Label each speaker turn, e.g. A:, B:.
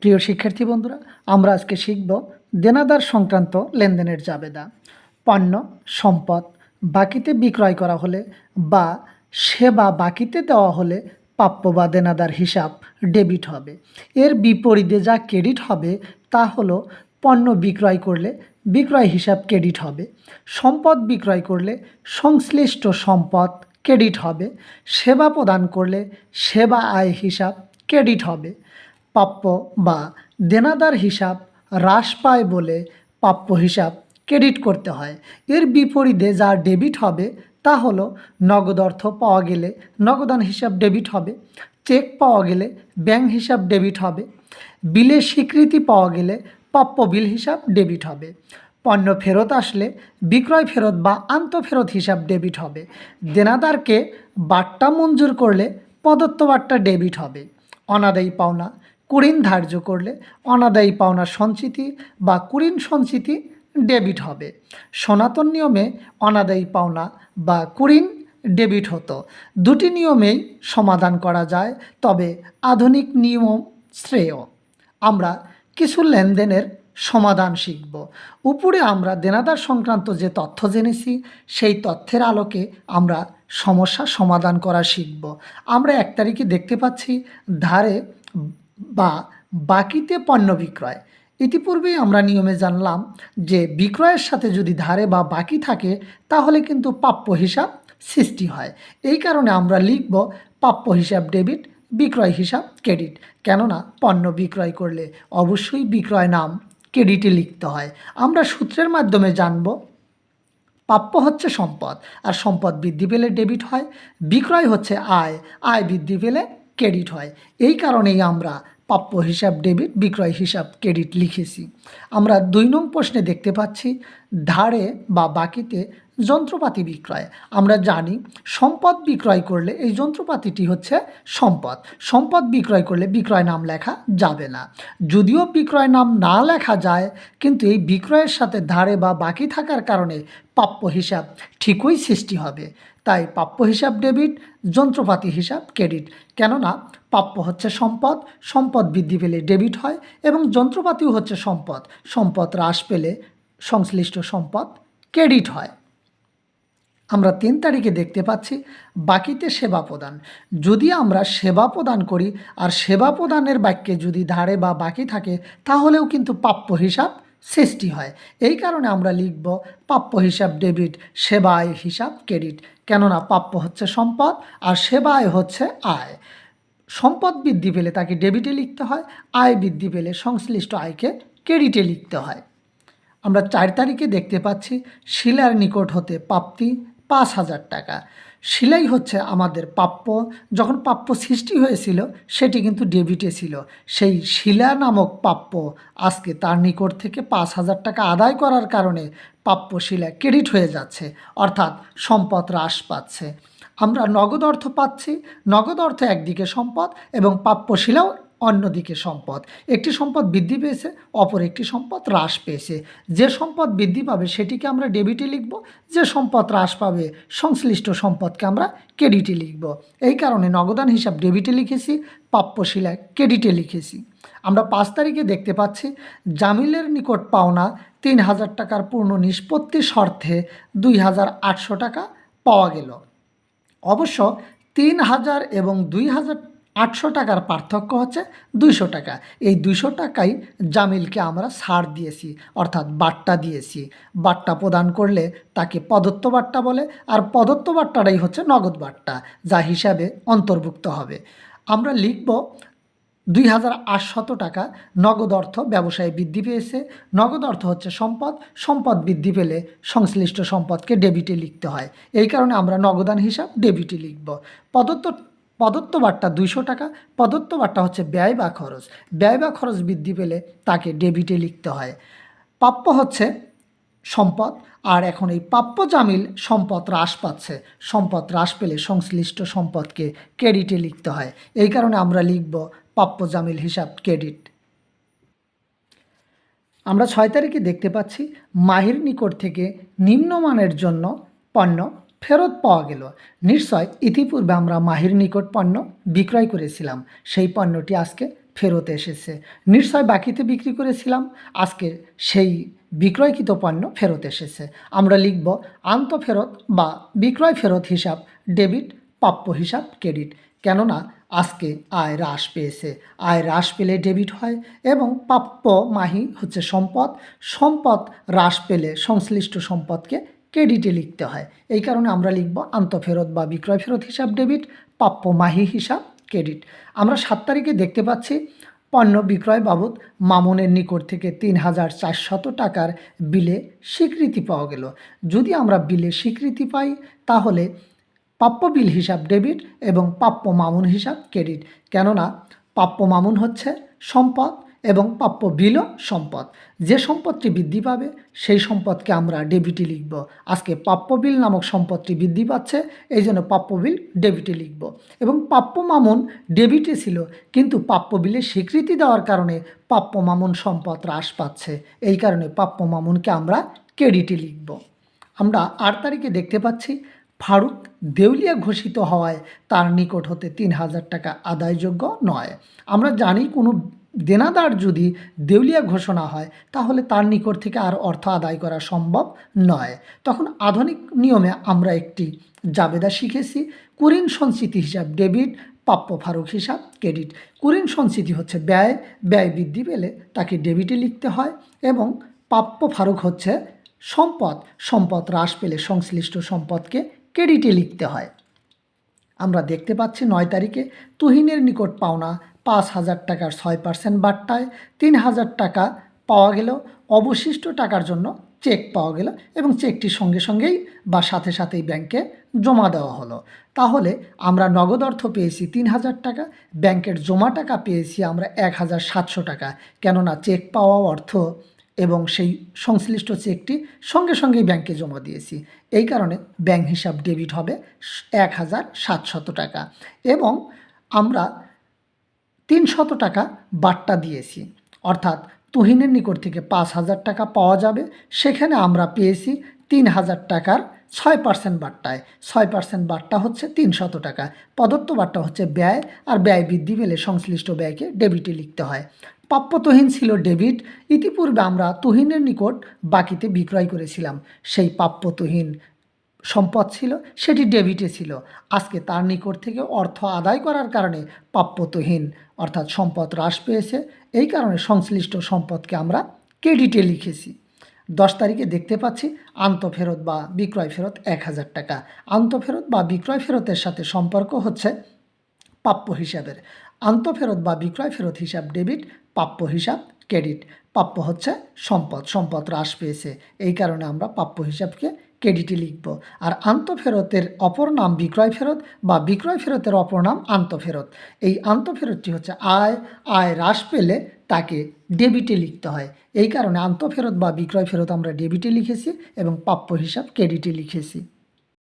A: প্রিয় শিক্ষার্থী বন্ধুরা, আমরা আজকে শিখব দেনাদার সংক্রান্ত লেনদেনের জাবেদা। পণ্য, সম্পদ বাকিতে বিক্রয় করা হলে বা সেবা বাকিতে দেওয়া হলে প্রাপ্য বা দেনাদার হিসাব ডেবিট হবে। এর বিপরীতে যা ক্রেডিট হবে তা হলো পণ্য বিক্রয় করলে বিক্রয় হিসাব ক্রেডিট হবে, সম্পদ বিক্রয় করলে সংশ্লিষ্ট সম্পদ ক্রেডিট হবে, সেবা প্রদান করলে সেবা আয় হিসাব ক্রেডিট হবে। প্রাপ্য বা দেনাদার হিসাব হ্রাস পায় বলে প্রাপ্য হিসাব ক্রেডিট করতে হয়। এর বিপরীতে যা ডেবিট হবে, তা হলো নগদ অর্থ পাওয়া গেলে নগদান হিসাব ডেবিট হবে, চেক পাওয়া গেলে ব্যাংক হিসাব ডেবিট হবে, বিলের স্বীকৃতি পাওয়া গেলে প্রাপ্য বিল হিসাব ডেবিট হবে, পণ্য ফেরত আসলে বিক্রয় ফেরত বা আন্ত ফেরত হিসাব ডেবিট হবে, দেনাদারকে বাট্টা মঞ্জুর করলে প্রদত্ত বাট্টা ডেবিট হবে। অনাদায়ী পাওনা কুড়িন ধার্য করলে অনাদায়ী পাওনা সঞ্চিতি বা কুড়িন সঞ্চিতি ডেবিট হবে। সনাতন নিয়মে অনাদায়ী পাওনা বা কুড়িন ডেবিট হতো। দুটি নিয়মেই সমাধান করা যায়, তবে আধুনিক নিয়ম শ্রেয়। আমরা কিছু লেনদেনের সমাধান শিখব। উপরে আমরা দেনাদার সংক্রান্ত যে তথ্য জেনেছি, সেই তথ্যের আলোকে আমরা সমস্যা সমাধান করা শিখব। আমরা এক তারিখে দেখতে পাচ্ছি, ধারে বা বাকিতে পণ্য বিক্রয়। ইতিপূর্বেই আমরা নিয়মে জানলাম যে বিক্রয়ের সাথে যদি ধারে বা বাকি থাকে, তাহলে কিন্তু প্রাপ্য হিসাব সৃষ্টি হয়। এই কারণে আমরা লিখব প্রাপ্য হিসাব ডেবিট, বিক্রয় হিসাব ক্রেডিট। কেননা পণ্য বিক্রয় করলে অবশ্যই বিক্রয় নাম ক্রেডিটে লিখতে হয়। আমরা সূত্রের মাধ্যমে জানব প্রাপ্য হচ্ছে সম্পদ, আর সম্পদ বৃদ্ধি পেলে ডেবিট হয়, বিক্রয় হচ্ছে আয়। আয় বৃদ্ধি পেলে ক্রেডিট হয়। এই কারণেই আমরা প্রাপ্য হিসাব ডেবিট, বিক্রয় হিসাব ক্রেডিট লিখেছি। আমরা দুই নং প্রশ্নে দেখতে পাচ্ছি, ধারে বা বাকিতে যন্ত্রপাতি বিক্রয়। আমরা জানি সম্পদ বিক্রয় করলে এই যন্ত্রপাতিটি হচ্ছে সম্পদ। সম্পদ বিক্রয় করলে বিক্রয় নাম লেখা যাবে না। যদিও বিক্রয় নাম না লেখা যায়, কিন্তু এই বিক্রয়ের সাথে ধারে বা বাকি থাকার কারণে প্রাপ্য হিসাব ঠিকই সৃষ্টি হবে। তাই প্রাপ্য হিসাব ডেবিট, যন্ত্রপাতি হিসাব ক্রেডিট। কেননা প্রাপ্য হচ্ছে সম্পদ সম্পদ বৃদ্ধি পেলে ডেবিট হয় এবং যন্ত্রপাতিও হচ্ছে সম্পদ। সম্পদ হ্রাস পেলে সংশ্লিষ্ট সম্পদ ক্রেডিট হয়। আমরা তিন তারিখে দেখতে পাচ্ছি, বাকিতে সেবা প্রদান। যদি আমরা সেবা প্রদান করি আর সেবা প্রদানের বাক্যে যদি ধারে বা বাকি থাকে, তাহলেও কিন্তু প্রাপ্য হিসাব সৃষ্টি হয়। এই কারণে আমরা লিখব প্রাপ্য হিসাব ডেবিট সেবা আয় হিসাব ক্রেডিট। কেননা প্রাপ্য হচ্ছে সম্পদ আর সেবা আয় হচ্ছে আয়। সম্পদ বৃদ্ধি পেলে তাকে ডেবিটে লিখতে হয়, আয় বৃদ্ধি পেলে সংশ্লিষ্ট আয়কে ক্রেডিটে লিখতে হয়। আমরা চার তারিখে দেখতে পাচ্ছি, শিলার নিকট হতে প্রাপ্তি পাঁচ হাজার টাকা। শিলাই হচ্ছে আমাদের প্রাপ্য। যখন প্রাপ্য সৃষ্টি হয়েছিল, সেটি কিন্তু ডেবিটে ছিল। সেই শিলা নামক প্রাপ্য আজকে তার নিকট থেকে পাঁচ হাজার টাকা আদায় করার কারণে প্রাপ্য শিলা ক্রেডিট হয়ে যাচ্ছে, অর্থাৎ সম্পদ হ্রাস পাচ্ছে। আমরা নগদ অর্থ পাচ্ছি। নগদ অর্থ একদিকে সম্পদ এবং প্রাপ্যশীলাও অন্যদিকে সম্পদ। একটি সম্পদ বৃদ্ধি পেয়েছে, অপর একটি সম্পদ হ্রাস পেয়েছে। যে সম্পদ বৃদ্ধি পাবে সেটিকে আমরা ডেবিটে লিখব, যে সম্পদ হ্রাস পাবে সংশ্লিষ্ট সম্পদকে আমরা ক্রেডিটে লিখব। এই কারণে নগদান হিসাব ডেবিটে লিখেছি প্রাপ্যশীলা ক্রেডিটে লিখেছি। আমরা পাঁচ তারিখে দেখতে পাচ্ছি, জামিলের নিকট পাওনা তিন হাজার টাকার পূর্ণ নিষ্পত্তি শর্তে দুই হাজার আটশো টাকা পাওয়া গেল। অবশ্য তিন হাজার এবং দুই হাজার আটশো টাকার পার্থক্য হচ্ছে দুইশো টাকা। এই দুইশো টাকাই জামিলকে আমরা ছাড় দিয়েছি, অর্থাৎ বাট্টা দিয়েছি। বাট্টা প্রদান করলে তাকে প্রদত্ত বাট্টা বলে, আর প্রদত্ত বাট্টাটাই হচ্ছে নগদ বাট্টা, যা হিসাবে অন্তর্ভুক্ত হবে। আমরা লিখব দুই হাজার টাকা নগদ অর্থ ব্যবসায় বৃদ্ধি পেয়েছে। নগদ অর্থ হচ্ছে সম্পদ সম্পদ বৃদ্ধি পেলে সংশ্লিষ্ট সম্পদকে ডেবিটে লিখতে হয়। এই কারণে আমরা নগদান হিসাব ডেবিটে লিখব। প্রদত্ত প্রদত্ত বাট্টা দুইশো টাকা প্রদত্ত বাট্টা হচ্ছে ব্যয় বা খরচ। ব্যয় বা খরচ বৃদ্ধি পেলে তাকে ডেবিটে লিখতে হয়। প্রাপ্য হচ্ছে সম্পদ, আর এখন এই প্রাপ্য জামিল সম্পদ হ্রাস পাচ্ছে। সম্পদ হ্রাস পেলে সংশ্লিষ্ট সম্পদকে ক্রেডিটে লিখতে হয়। এই কারণে আমরা লিখব প্রাপ্য জামিল হিসাব ক্রেডিট। আমরা ছয় তারিখে দেখতে পাচ্ছি, মাহির নিকট থেকে নিম্নমানের জন্য পণ্য ফেরত পাওয়া গেল। নিশ্চয় ইতিপূর্বে আমরা মাহির নিকট পণ্য বিক্রয় করেছিলাম। সেই পণ্যটি আজকে ফেরত এসেছে। নিশ্চয় বাকিতে বিক্রি করেছিলাম। আজকে সেই বিক্রয়কৃত পণ্য ফেরত এসেছে। আমরা লিখব আন্ত ফেরত বা বিক্রয় ফেরত হিসাব, ডেবিট, প্রাপ্য হিসাব, ক্রেডিট। কেননা আজকে আয় হ্রাস পেয়েছে। আয় হ্রাস পেলে ডেবিট হয় এবং প্রাপ্য মাহি হচ্ছে সম্পদ। সম্পদ হ্রাস পেলে সংশ্লিষ্ট সম্পদকে ক্রেডিটে লিখতে হয়। এই কারণে আমরা লিখব আন্তঃফেরত বা বিক্রয় ফেরত হিসাব ডেবিট, প্রাপ্য মাহি হিসাব, ক্রেডিট। আমরা সাত তারিখে দেখতে পাচ্ছি পণ্য বিক্রয় বাবদ মামুনের নিকট থেকে তিন হাজার চারশত টাকার বিলে স্বীকৃতি পাওয়া গেল। যদি আমরা বিলে স্বীকৃতি পাই, তাহলে প্রাপ্য বিল হিসাব ডেবিট এবং প্রাপ্য মামুন হিসাব ক্রেডিট। কেননা, প্রাপ্য মামুন হচ্ছে সম্পদ এবং প্রাপ্য বিলও সম্পদ। যে সম্পদটি বৃদ্ধি পাবে, সেই সম্পদকে আমরা ডেবিটে লিখব। আজকে প্রাপ্য বিল নামক সম্পদটি বৃদ্ধি পাচ্ছে, এই জন্য প্রাপ্য বিল ডেবিটে লিখব। এবং প্রাপ্য মামুন ডেবিটে ছিল, কিন্তু প্রাপ্য বিলে স্বীকৃতি দেওয়ার কারণে প্রাপ্য মামুন সম্পদ হ্রাস পাচ্ছে। এই কারণে প্রাপ্য মামুনকে আমরা ক্রেডিটে লিখব। আমরা আট তারিখে দেখতে পাচ্ছি, ফারুক দেউলিয়া ঘোষিত হওয়ায় তার নিকট হতে তিন হাজার টাকা আদায়যোগ্য নয়। আমরা জানি কোনো দেনাদার যদি দেউলিয়া ঘোষণা হয়, তাহলে তার নিকট থেকে আর অর্থ আদায় করা সম্ভব নয়। তখন আধুনিক নিয়মে আমরা একটি জাবেদা শিখেছি। কুরিন সঞ্চিতি হিসাব ডেবিট, প্রাপ্য ফারুক হিসাব, ক্রেডিট। কুরিন সঞ্চিতি হচ্ছে ব্যয় ব্যয় বৃদ্ধি পেলে তাকে ডেবিটে লিখতে হয় এবং প্রাপ্য ফারুক হচ্ছে সম্পদ। সম্পদ হ্রাস পেলে সংশ্লিষ্ট সম্পদকে ক্রেডিটে লিখতে হয়। আমরা দেখতে পাচ্ছি নয় তারিখে তুহিনের নিকট পাওনা পাঁচ হাজার টাকার ছয় পার্সেন্ট বাট্টায়, তিন হাজার টাকা পাওয়া গেল। অবশিষ্ট টাকার জন্য চেক পাওয়া গেল এবং চেকটি সঙ্গে সঙ্গেই বা সাথে সাথেই ব্যাংকে জমা দেওয়া হলো। তাহলে আমরা নগদ অর্থ পেয়েছি তিন হাজার টাকা, ব্যাংকের জমা টাকা পেয়েছি আমরা এক হাজার সাতশো টাকা। কেননা চেক পাওয়া অর্থ এবং সেই সংশ্লিষ্ট চেকটি সঙ্গে সঙ্গেই ব্যাংকে জমা দিয়েছি। এই কারণে ব্যাংক হিসাব ডেবিট হবে এক হাজার সাতশত টাকা। এবং আমরা তিনশত টাকা বাট্টা দিয়েছি। অর্থাৎ তুহিনের নিকট থেকে পাঁচ হাজার টাকা পাওয়া যাবে। সেখানে আমরা পেয়েছি তিন হাজার টাকার ছয় পার্সেন্ট বাট্টায়। ছয় পার্সেন্ট বাট্টা হচ্ছে তিনশত টাকা। প্রদত্ত বাট্টা হচ্ছে ব্যয় আর ব্যয় বৃদ্ধি পেলে সংশ্লিষ্ট ব্যয়কে ডেবিটে লিখতে হয়। প্রাপ্য তুহিন ছিল ডেবিট ইতিপূর্বে আমরা তুহিনের নিকট বাকিতে বিক্রয় করেছিলাম। সেই প্রাপ্য তুহিন সম্পদ ছিল, সেটি ডেবিটে ছিল। আজকে তার নিকট থেকে অর্থ আদায় করার কারণে প্রাপ্যতহীন, অর্থাৎ সম্পদ হ্রাস পেয়েছে। এই কারণে সংশ্লিষ্ট সম্পদকে আমরা ক্রেডিটে লিখেছি। দশ তারিখে দেখতে পাচ্ছি আন্তঃফেরত বা বিক্রয় ফেরত এক হাজার টাকা। আন্তঃফেরত বা বিক্রয় ফেরতের সাথে সম্পর্ক হচ্ছে প্রাপ্য হিসাবের। আন্তঃফেরত বা বিক্রয় ফেরত হিসাব ডেবিট, প্রাপ্য হিসাব ক্রেডিট। প্রাপ্য হচ্ছে সম্পদ সম্পদ হ্রাস পেয়েছে। এই কারণে আমরা প্রাপ্য হিসাবকে ক্রেডিটে লিখব। আর আন্তঃফেরতের অপর নাম বিক্রয় ফেরত বা বিক্রয় ফেরতের অপর নাম আন্তঃফেরত। এই আন্তঃফেরতটি হচ্ছে আয় আয় হ্রাস পেলে তাকে ডেবিটে লিখতে হয়। এই কারণে আন্তঃফেরত বা বিক্রয় ফেরত আমরা ডেবিটে লিখেছি এবং প্রাপ্য হিসাব ক্রেডিটে লিখেছি।